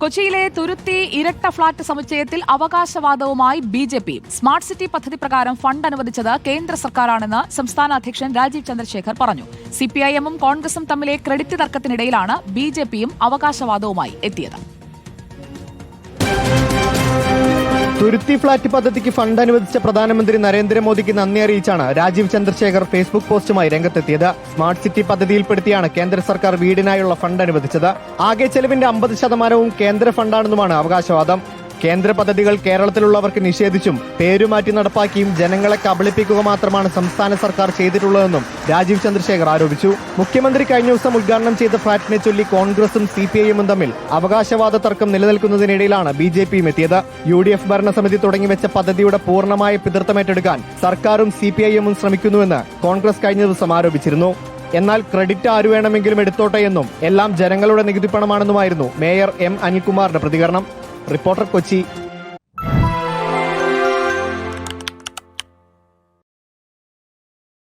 കൊച്ചിയിലെ തുരുത്തി ഇരട്ട ഫ്ളാറ്റ് സമുച്ചയത്തിൽ അവകാശവാദവുമായി B J P. Smart city പദ്ധതി പ്രകാരം ഫണ്ട് അനുവദിച്ചത് കേന്ദ്ര സർക്കാരാണെന്ന് സംസ്ഥാന അധ്യക്ഷൻ രാജീവ് ചന്ദ്രശേഖർ പറഞ്ഞു. സിപിഐഎമ്മും കോൺഗ്രസും തമ്മിലെ ക്രെഡിറ്റ് തർക്കത്തിനിടയിലാണ് ബി ജെ പിയും അവകാശവാദവുമായി എത്തിയത്. തുരുത്തി ഫ്ളാറ്റ് പദ്ധതിക്ക് ഫണ്ട് അനുവദിച്ച പ്രധാനമന്ത്രി നരേന്ദ്രമോദിക്ക് നന്ദി അറിയിച്ചാണ് രാജീവ് ചന്ദ്രശേഖർ ഫേസ്ബുക്ക് പോസ്റ്റുമായി രംഗത്തെത്തിയത്. സ്മാർട്ട് സിറ്റി പദ്ധതിയിൽപ്പെടുത്തിയാണ് കേന്ദ്ര സർക്കാർ വീടിനായുള്ള ഫണ്ട് അനുവദിച്ചത്. ആകെ ചെലവിന്റെ അമ്പത് ശതമാനവും കേന്ദ്ര ഫണ്ടാണെന്നുമാണ് അവകാശവാദം. കേന്ദ്ര പദ്ധതികൾ കേരളത്തിലുള്ളവർക്ക് നിഷേധിച്ചും പേരുമാറ്റി നടപ്പാക്കിയും ജനങ്ങളെ കബളിപ്പിക്കുക മാത്രമാണ് സംസ്ഥാന സർക്കാർ ചെയ്തിട്ടുള്ളതെന്നും രാജീവ് ചന്ദ്രശേഖർ ആരോപിച്ചു. മുഖ്യമന്ത്രി കഴിഞ്ഞ ദിവസം ഉദ്ഘാടനം ചെയ്ത ഫ്ളാറ്റിനെ ചൊല്ലി കോൺഗ്രസും സി പി ഐയും തമ്മിൽ അവകാശവാദ തർക്കം നിലനിൽക്കുന്നതിനിടയിലാണ് ബി ജെ പിയും എത്തിയത്. യു ഡി എഫ് ഭരണസമിതി തുടങ്ങിവെച്ച പദ്ധതിയുടെ പൂർണമായ പിതൃത്വമേറ്റെടുക്കാൻ സർക്കാരും സി പി ഐഎമ്മും ശ്രമിക്കുന്നുവെന്ന് കോൺഗ്രസ് കഴിഞ്ഞ ദിവസം ആരോപിച്ചിരുന്നു. എന്നാൽ ക്രെഡിറ്റ് ആര് വേണമെങ്കിലും എടുത്തോട്ടെ എന്നും എല്ലാം ജനങ്ങളുടെ നികുതിപ്പണമാണെന്നുമായിരുന്നു മേയർ എം അനിൽകുമാറിന്റെ പ്രതികരണം. റിപ്പോർട്ടർ കൊച്ചി